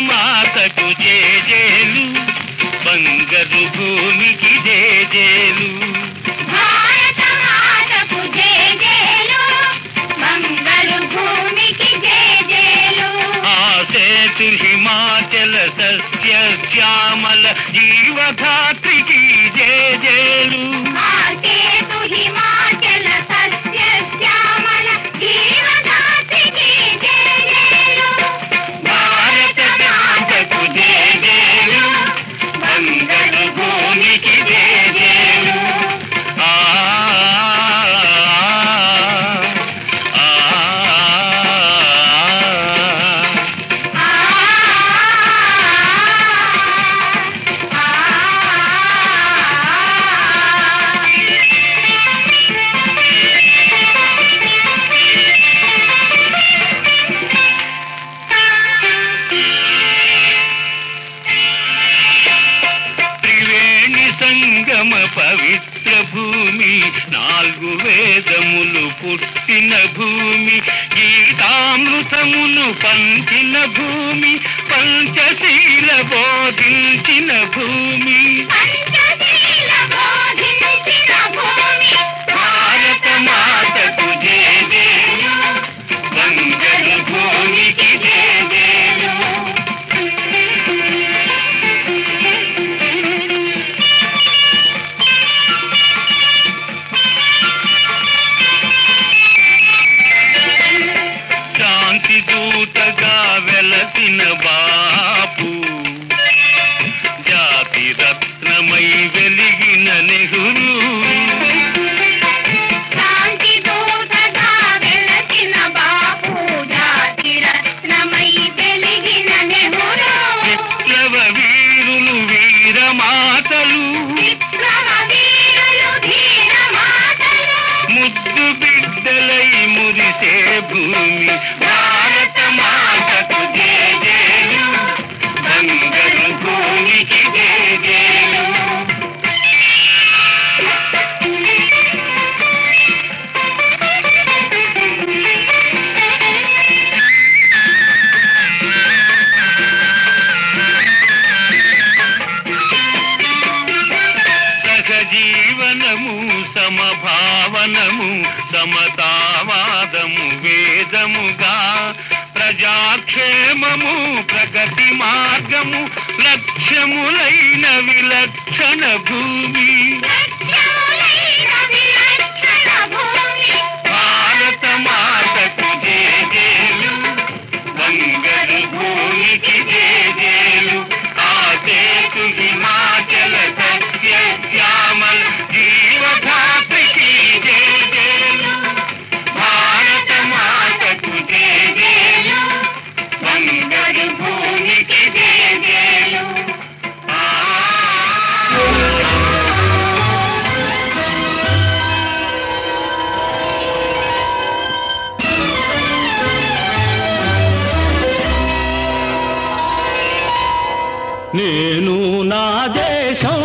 మాతకు జేజేలు బంగారు భూమికి జేజేలు. హిమాచల సస్య శ్యామల జీవధాత్రికి జేజేలు. నాలుగు వేదములు పుట్టిన భూమి గీతామృతమును పంచిన భూమి పంచశీల బోధించిన భూమి. వెలసిన బాపు జాతి రత్నమై వెలిగిన నెహ్రూ. ముద్దు బిడ్డలై మురిసే భూమి పావనము సమతావాదము వేదముగా ప్రజాక్షేమము ప్రగతి మార్గము లక్ష్యములైన విలక్షణ భూమి. నేను నా దేశం